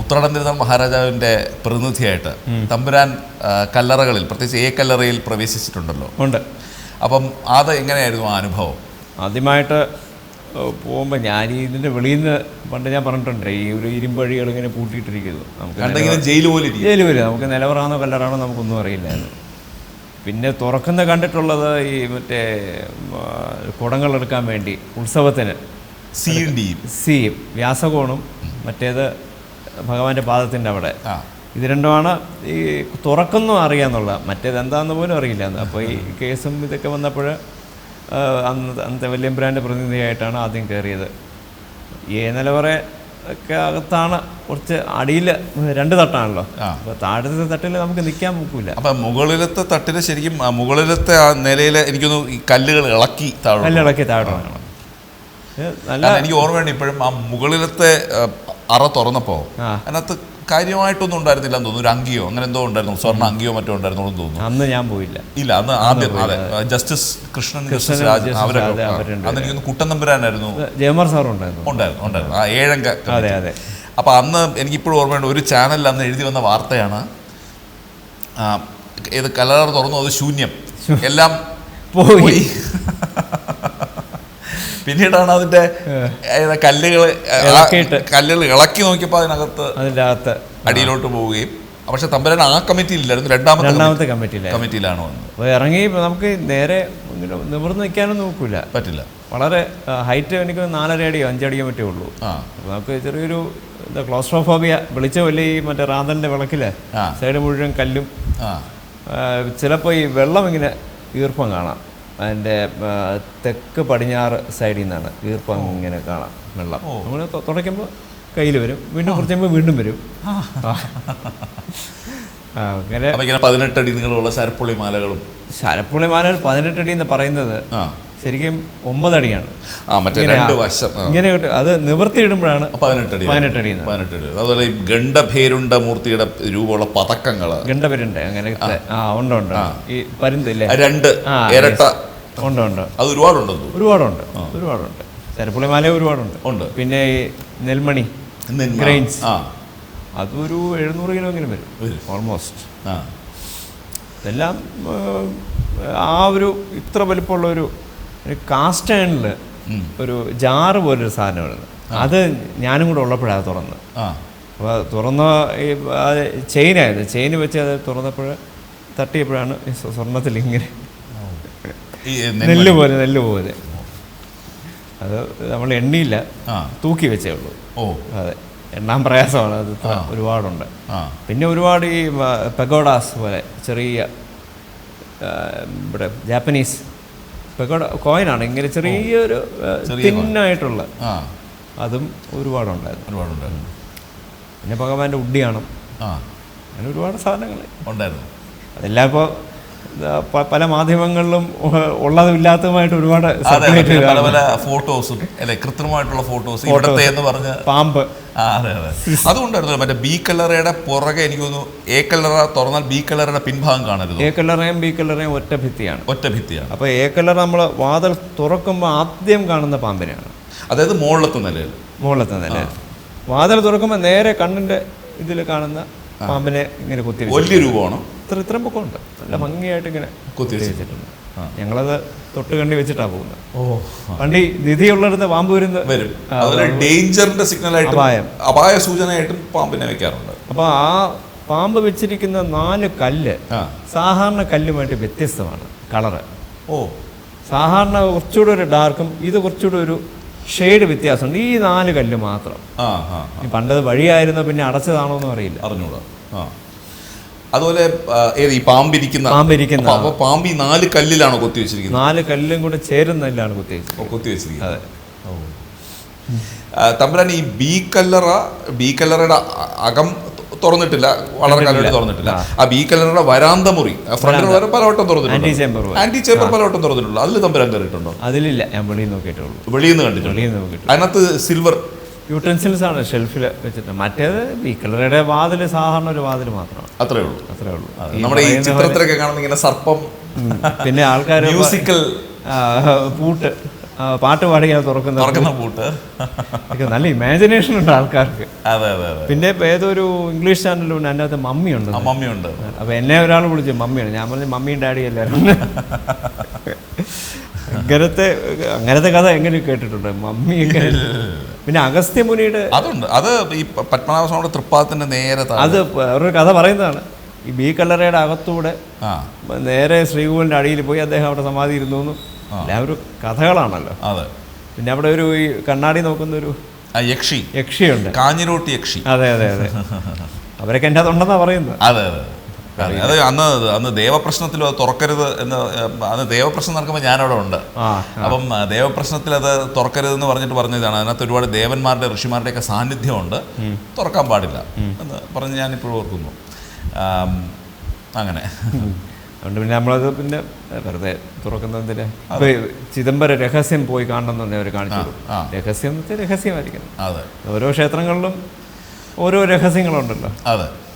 ഉത്രാടം തിരുനാൾ മഹാരാജാവിന്റെ പ്രതിനിധിയായിട്ട് തമ്പുരാൻ കല്ലറകളിൽ പ്രത്യേകിച്ച് ഏ കല്ലറയിൽ പ്രവേശിച്ചിട്ടുണ്ടല്ലോ. ഉണ്ട്. അപ്പം അത് എങ്ങനെയായിരുന്നു ആ അനുഭവം? ആദ്യമായിട്ട് പോകുമ്പോൾ ഞാൻ ഇതിന്റെ വെളിയിൽ നിന്ന് പണ്ട് ഞാൻ പറഞ്ഞിട്ടുണ്ട് ഈ ഒരു ഇരുമ്പഴികൾ ഇങ്ങനെ പൂട്ടിയിട്ടിരിക്കുന്നു. നമുക്ക് ജയിൽ പോലെ ജയിൽ വരും നമുക്ക് നിലവറാണോ കല്ലറാണോ നമുക്കൊന്നും അറിയില്ലായിരുന്നു. പിന്നെ തുറക്കുന്ന കണ്ടിട്ടുള്ളത് ഈ മറ്റേ കുടങ്ങൾ എടുക്കാൻ വേണ്ടി ഉത്സവത്തിന് സി സി വ്യാസകോണും മറ്റേത് ഭഗവാന്റെ പാദത്തിന്റെ അവിടെ. ഇത് രണ്ടുമാണ് ഈ തുറക്കുന്നു അറിയാന്നുള്ള മറ്റേത് എന്താണെന്ന് പോലും അറിയില്ല. അപ്പോൾ ഈ കേസും ഇതൊക്കെ വന്നപ്പോൾ അന്ന് അന്നത്തെ വല്യമ്പ്രാന്റെ പ്രതിനിധിയായിട്ടാണ് ആദ്യം കയറിയത്. ഏ നിലവറ ഒക്കെ അകത്താണ് കുറച്ച് അടിയിൽ രണ്ട് തട്ടാണല്ലോ. അപ്പോൾ താഴത്തെ തട്ടിൽ നമുക്ക് നിൽക്കാൻ നോക്കൂല അപ്പോൾ മുകളിലത്തെ തട്ടിൽ ശരിക്കും മുകളിലത്തെ ആ നിലയിൽ എനിക്കൊന്ന് ഈ കല്ലുകൾ ഇളക്കി താഴെ കല്ലിളക്കി താഴെ നല്ല എനിക്ക് ഓർമ്മയുണ്ട് ഇപ്പോഴും ആ മുകളിലത്തെ അറ തുറന്നപ്പോ ആ. അതിനകത്ത് കാര്യമായിട്ടൊന്നും ഉണ്ടായിരുന്നില്ല എന്ന് തോന്നുന്നു. ഒരു അങ്കിയോ അങ്ങനെ എന്തോ ഉണ്ടായിരുന്നു. സ്വർണ അങ്കിയോ മറ്റോ ഉണ്ടായിരുന്നു എന്ന് തോന്നുന്നു. അന്ന് ഞാൻ പോയില്ല. ഇല്ല അന്ന് ആദ്യം അതെ ജസ്റ്റിസ് കൃഷ്ണൻ ജസ്റ്റിസ് രാജ് അവരൊക്കെ എനിക്കൊന്ന് കുട്ടനമ്പുരാനായിരുന്നു ജയമർ സാറും ഉണ്ടായിരുന്നു. ഉണ്ടായിരുന്നു ഉണ്ടായിരുന്നു. ആ ഏഴംഗ അതെ അതെ. അപ്പൊ അന്ന് എനിക്കിപ്പോഴും ഓർമ്മയുണ്ട് ഒരു ചാനലിൽ അന്ന് എഴുതി വന്ന വാർത്തയാണ് ഏത് കലർ തുറന്നു അത് ശൂന്യം. എല്ലാം പോയി. പിന്നീടാണ് അതിന്റെ കല്ലുകൾ കല്ലുകൾ ഇളക്കി നോക്കിയപ്പോൾ അതിനകത്ത് അതിനകത്ത് അടിയിലോട്ട് പോവുകയും. പക്ഷെ തമ്പുരാൻ ആ കമ്മിറ്റിയിലായിരുന്നു രണ്ടാമത്തെ രണ്ടാമത്തെ കമ്മിറ്റിയിലെ കമ്മിറ്റിയിലാണ് വന്നത് ഇറങ്ങി നമുക്ക് നേരെ നിവർന്ന് നിൽക്കാനും നോക്കൂല. പറ്റില്ല. വളരെ ഹൈറ്റ് എനിക്ക് നാലര അടിയോ അഞ്ചടിയോ മറ്റേ ഉള്ളൂ. നമുക്ക് ചെറിയൊരു എന്താ ക്ലോസ്ട്രോഫോബിയ വലിയ ഈ മറ്റേ റാന്തലിന്റെ വിളക്കില്ലേ സൈഡ് മുഴുവൻ കല്ലും. ചിലപ്പോൾ ഈ വെള്ളം ഇങ്ങനെ ഈർപ്പം കാണാം. അതിന്റെ തെക്ക് പടിഞ്ഞാറ് സൈഡിൽ നിന്നാണ്. ഈർപ്പം ഇങ്ങനെ കാണാം വെള്ളം. നമ്മൾ തുടയ്ക്കുമ്പോൾ കയ്യിൽ വരും. വീണ്ടും കുറച്ച് കഴിയുമ്പോൾ വീണ്ടും വരും. അങ്ങനെ ഇങ്ങനെ പതിനെട്ടടി നിങ്ങളുള്ള ശരപ്പുള്ളി മാലകളും. ശരപ്പുള്ളി മാലകൾ പതിനെട്ടടി എന്ന് പറയുന്നത് ശരിക്കും ഒമ്പതടിയാണ് ആ മറ്റേ ഇങ്ങനെ രണ്ട് വശം. ഇങ്ങനെ അത് നിവർത്തിയിടുമ്പോഴാണ് പതിനെട്ടടി പതിനെട്ടടി അതുപോലെ ഗണ്ഡഭേരുണ്ട മൂർത്തിയുടെ രൂപമുള്ള പതക്കങ്ങൾ. ഗണ്ടപരുണ്ട് അങ്ങനെ ആ. ഉണ്ട് ഉണ്ട്. ഈ പരുന്തില്ലേ രണ്ട് ഇരട്ട ഉണ്ട് ഉണ്ട്. അത് ഒരുപാടുണ്ട് ഒരുപാടുണ്ട് ഒരുപാടുണ്ട്. ചരപ്പുള്ളി മാല ഒരുപാടുണ്ട്. ഉണ്ട്. പിന്നെ ഈ നെൽമണി ഗ്രെയിൻസ്. അതൊരു എഴുന്നൂറ് കിലോ എങ്കിലും വരും. ഓൾമോസ്റ്റ് ആ. ഇതെല്ലാം ആ, ഒരു ഇത്ര വലിപ്പമുള്ള ഒരു കാസ്റ്റ് അയണിൽ ഒരു ജാറ് പോലൊരു സാധനമാണ്. അത് ഞാനും കൂടെ ഉള്ളപ്പോഴാണ് തുറന്ന് ആ. അപ്പോൾ തുറന്ന ഈ ചെയിനായത് ചെയിൻ വെച്ച് അത് തുറന്നപ്പോൾ തട്ടിയപ്പോഴാണ് സ്വർണത്തിൽ ഇങ്ങനെ ഈ നെല്ല്. പോലെ നെല്ല് പോലെ. അത് നമ്മൾ എണ്ണിയില്ല ആ. തൂക്കി വെച്ചേ ഉള്ളൂ. ഓ. അതെ. എണ്ണാൻ പ്രയാസമാണ്. അത് ഇത്ര. ഒരുപാടുണ്ട്. ആ. പിന്നെ ഒരുപാട് ഈ പെഗോഡാസ് പോലെ ചെറിയ ആ, ഇവിടെ ജാപ്പനീസ് പെഗോഡ കോയിനാണ് ഇങ്ങനെ ചെറിയൊരു ചെറിയ തിന്നായിട്ടുള്ള. ആ. അതും ഒരുപാടുണ്ടായിരുന്നു. ഒരുപാടുണ്ടായിരുന്നു പിന്നെ ഭഗവാന്റെ ഉഡിയാണ് ആ. അങ്ങനെ ഒരുപാട് സാധനങ്ങൾ. ഉണ്ടായിരുന്നു. അതെല്ലാം ഇപ്പോൾ പല മാധ്യമങ്ങളിലും ഉള്ളതും ഇല്ലാത്തതുമായിട്ട് ഒരുപാട് പല പല ഫോട്ടോസും അല്ലെ കൃത്രിമമായിട്ടുള്ള ഫോട്ടോസ് ഇവിടുത്തെ എന്ന് പറഞ്ഞ പാമ്പ്. അതുകൊണ്ടായിരുന്നു അതെ അതെ. അതും മറ്റേ ബി കല്ലറയുടെ പുറകെ എനിക്ക് തോന്നുന്നു എ കല്ലറ തുറന്നാൽ ബി കല്ലറയുടെ പിൻഭാഗം കാണരുത്. എ കല്ലറയും ബി കല്ലറയും ഒറ്റ ഭിത്തിയാണ്. ഒറ്റ ഭിത്തിയാണ്. അപ്പോൾ എ കല്ലറ നമ്മൾ വാതിൽ തുറക്കുമ്പോൾ ആദ്യം കാണുന്ന പാമ്പിനെയാണ്. അതായത് മുകളിലത്തെ നിലയിൽ. മുകളിലത്തെ നില വാതിൽ തുറക്കുമ്പോൾ നേരെ കണ്ണിന്റെ ഇതിൽ കാണുന്ന പാമ്പിനെ ഇങ്ങനെ കുത്തി വലിയ രൂപമാണ്? ഇത്ര ഇത്രയും പൊക്കമുണ്ട്. നല്ല ഭംഗിയായിട്ട് ഇങ്ങനെ കുത്തി വെച്ചിട്ട് വെച്ചിട്ടുണ്ട്. ഞങ്ങളത് തൊട്ട് കണ്ടി വെച്ചിട്ടാണ് പോകുന്നത്. ഓ. പണ്ട് നിധി നിധിയുള്ളിടത്ത് പാമ്പ് വരുന്നത് വരും. ഡേഞ്ചറിന്റെ ഡേഞ്ചറിന്റെ ആയിട്ട് അപായം. അപായ സൂചനയായിട്ടും പാമ്പിനെ വെക്കാറുണ്ട്. അപ്പോൾ ആ പാമ്പ് വെച്ചിരിക്കുന്ന നാല് കല്ല് സാധാരണ കല്ലുമായിട്ട് വ്യത്യസ്തമാണ് കളറ്. ഓ. സാധാരണ കുറച്ചുകൂടെ ഒരു ഡാർക്കും ഇത് കുറച്ചുകൂടെ ഒരു ഷെയ്ഡ് വ്യത്യാസമുണ്ട്. ഈ നാല് കല്ല് മാത്രം. പണ്ടത് വഴിയായിരുന്ന പിന്നെ അടച്ചതാണോ എന്ന് അറിയില്ല. അറിഞ്ഞൂടാ. ആ. അതുപോലെ ഈ പാമ്പിരിക്കുന്ന പാമ്പിരിക്കുന്ന അപ്പൊ- പാമ്പ് ഈ നാല് കല്ലിലാണ് കൊത്തി വെച്ചിരിക്കുന്നത്. നാല് കല്ലും കൂടെ ചേരുന്നതിലാണ് ഓ, കൊത്തി വെച്ചിരിക്കുന്നത്. അതെ. തമ്പുരാൻ ഈ ബി കല്ലറ ബി കല്ലറയുടെ അകം തുറന്നിട്ടില്ല. വളരെ കാലമായിട്ട് തുറന്നിട്ടില്ല. ആ. ബി കല്ലറയുടെ വരാന്ത മുറി ഫ്രണ്ടിൽ വരെ പലവട്ടം തുറന്നിട്ടുണ്ട്. ആന്റി ചേമ്പർ പലവട്ടം തുറന്നിട്ടുള്ളൂ അതിൽ തമ്പുരാൻ കയറിയിട്ടുണ്ടോ അതിലില്ല. ഞാൻ വെളിയിൽ നോക്കിയിട്ടുള്ളൂ. വെളിയിൽ നിന്ന് കണ്ടിട്ടുണ്ട്. അതിനകത്ത് സിൽവർ യൂട്ടൻസിൽസ് ആണ് ഷെൽഫിൽ വെച്ചിട്ട്. മറ്റേത് ഈ കളറുടെ വാതിൽ സാധാരണ ഒരു വാതിൽ മാത്രമാണ്. അത്രേ ഉള്ളൂ. അത്രേ ഉള്ളൂ. നമ്മുടെ ഈ ചിത്രത്തിലൊക്കെ കാണുന്ന ഇങ്ങനെ സർപ്പം പിന്നെ ആൾക്കാർ മ്യൂസിക്കൽ പൂട്ട്. പാട്ട് പാടിയാണ് തുറക്കുന്ന തുറക്കുന്ന പൂട്ട് നല്ല ഇമാജിനേഷൻ ഉണ്ട് ആൾക്കാർക്ക്. അതെ അതെ അതെ. പിന്നെ ഇപ്പൊ ഏതൊരു ഇംഗ്ലീഷ് ചാനലുണ്ട് അതിന്റെ അകത്ത് മമ്മി ഉണ്ട് ആ മമ്മിയുണ്ട്. അപ്പൊ എന്നെ ഒരാൾ വിളിച്ചു മമ്മിയാണ്. ഞാൻ പറഞ്ഞു മമ്മിയും ഡാഡി എല്ലാവരും അങ്ങനത്തെ അങ്ങനത്തെ കഥ എങ്ങനെ കേട്ടിട്ടുണ്ട്. മമ്മി പിന്നെ അഗസ്ത്യ മുനിയുടെ അതുണ്ട്. അത് ഈ പത്മനാഭസ്വാമിയുടെ തൃപ്പാദത്തിന്റെ നേരെ. അത് ഒരു കഥ പറയുന്നതാണ്. ഈ ബി കല്ലറയുടെ അകത്തൂടെ നേരെ ശ്രീകോവിലിന്റെ അടിയിൽ പോയി അദ്ദേഹം അവിടെ സമാധി ഇരുന്നു എല്ലാവരും കഥകളാണല്ലോ. അതെ. പിന്നെ അവിടെ ഒരു ഈ കണ്ണാടി നോക്കുന്ന ഒരു യക്ഷി. യക്ഷിയുണ്ട്. കാഞ്ഞിരോട്ടി യക്ഷി. അതെ അതെ അതെ. അവരൊക്കെ എന്റെ അതുണ്ടെന്നാണ് പറയുന്നത്. അതെ അതെ. അതെ. അന്ന് അന്ന് ദേവപ്രശ്നത്തിലും അത് തുറക്കരുത് എന്ന് അന്ന് ദേവപ്രശ്നം നടക്കുമ്പോൾ ഞാനവിടെ ഉണ്ട്. അപ്പം ദേവപ്രശ്നത്തിൽ അത് തുറക്കരുതെന്ന് പറഞ്ഞിട്ട് പറഞ്ഞതാണ്. അതിനകത്ത് ഒരുപാട് ദേവന്മാരുടെ ഋഷിമാരുടെയൊക്കെ സാന്നിധ്യമുണ്ട്. തുറക്കാൻ പാടില്ല എന്ന് പറഞ്ഞ് ഞാനിപ്പോഴും ഓർക്കുന്നു. അങ്ങനെ. അതുകൊണ്ട് പിന്നെ നമ്മളത് പിന്നെ വെറുതെ തുറക്കുന്നതിന് ചിദംബര രഹസ്യം പോയി കാണണമെന്നുണ്ടെങ്കിൽ അവർ കാണിച്ചു. രഹസ്യം എന്ന് വെച്ചാൽ രഹസ്യമായിരിക്കണം. ഓരോ ക്ഷേത്രങ്ങളിലും ഓരോ രഹസ്യങ്ങളുണ്ടല്ലോ. അതെ.